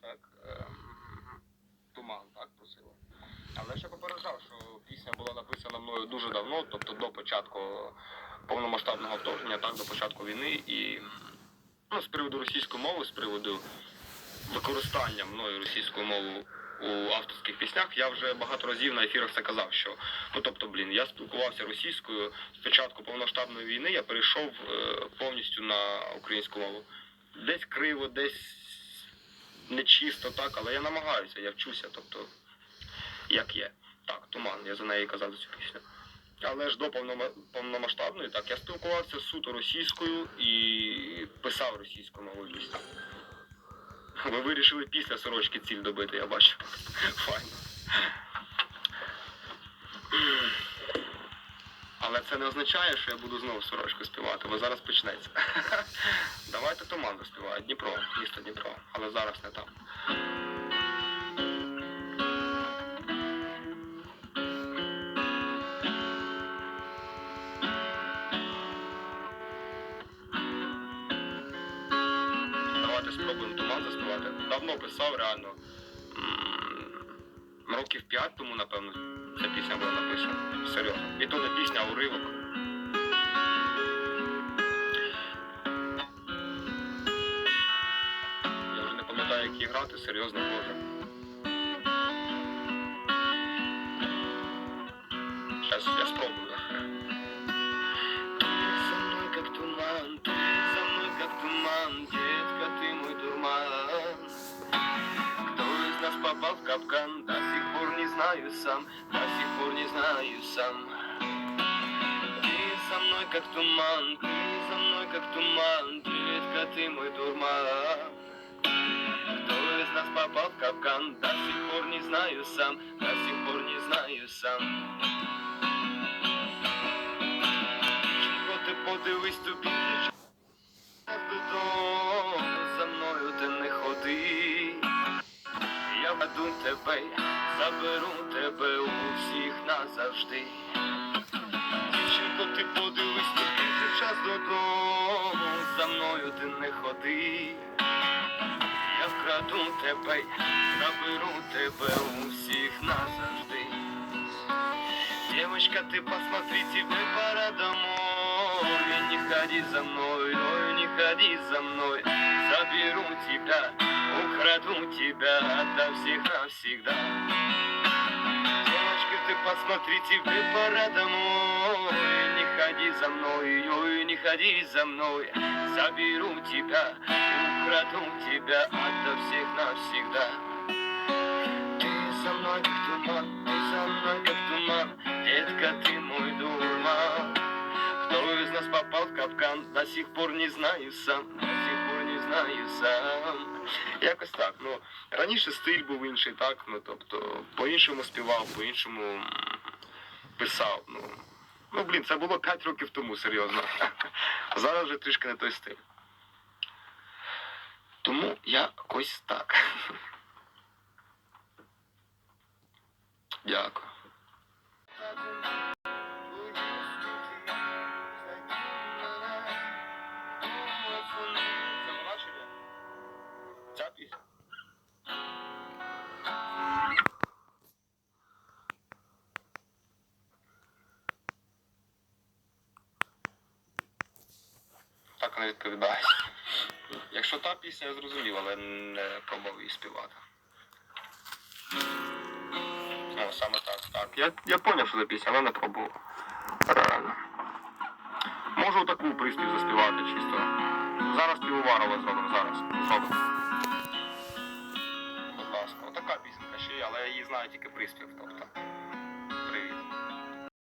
так. ем, Туман, так, просила. Але ще попереджав, що пісня була написана мною дуже давно, тобто до початку повномасштабного вторгнення, так, до початку війни. І ну, з приводу російської мови, з приводу використання мною російської мови у авторських піснях, я вже багато разів на ефірах це казав, що ну тобто, блін, я спілкувався російською з початку повномасштабної війни, я перейшов е, повністю на українську мову. Десь криво, десь нечисто, так, але я намагаюся, я вчуся, тобто, як є. Так, туман, я за неї казав за цю пісню. Але ж до повнома- повномасштабної, так, я спілкувався суто російською і писав російською мовою пісні. Ви вирішили після сорочки ціль добити, я бачу. Файно. Але це не означає, що я буду знову сорочку співати, бо зараз почнеться. Давайте туман заспіває. Дніпро, місто Дніпро, але зараз не там. Давайте спробуємо туман заспівати. Давно писав, реально. Років п'ять тому, напевно, ця пісня була написана. Серйозно. І то не пісня, а уривок. Я вже не пам'ятаю, як її грати, серйозно боже. Зараз я спробую. Знаю сам, до сих пор не знаю сам. Ты со мной как туман, ты со мной как туман, детка, ты мой дурман. Кто из нас попал в капкан, до сих пор не знаю сам, до сих пор не знаю сам. Дівчинко, ти подивись тобі тебе, заберу тебе у всіх назавжди. Дівчинко, ти подивись тобі вже час додому, за мною ти не ходи. Я вкраду тебе, заберу тебе у всіх назавжди. Девочка, ты посмотри, тебе пора домой. Не ходи за мной, ой, не ходи за мной. Заберу тебя, украду тебя ото всех навсегда. Девочка, ты посмотри, тебе пора домой. Не ходи за мной, ой, не ходи за мной. Заберу тебя, украду тебя ото всех навсегда. Ты со мной как туман, ты со мной как туман, детка, ты мой дурман. Кто из нас попал в капкан, до сих пор не знаю сам, знаю сам. Якось так. Ну раніше стиль був інший, так. Ну тобто по-іншому співав, по-іншому писав. Ну, ну блін, це було 5 років тому, серйозно. Зараз вже трішки не той стиль. Тому якось так. Дякую. Вона відповідає. Якщо та пісня, я зрозумів, але не пробував її співати. Ну, саме так, так. Я, я поняв, що за пісня, але не пробував. Реально. Можу таку приспів заспівати чисто. Зараз півоварова зробимо, зараз. Зробимо. Будь ласка, отака пісенька ще є, але я її знаю тільки приспів, тобто.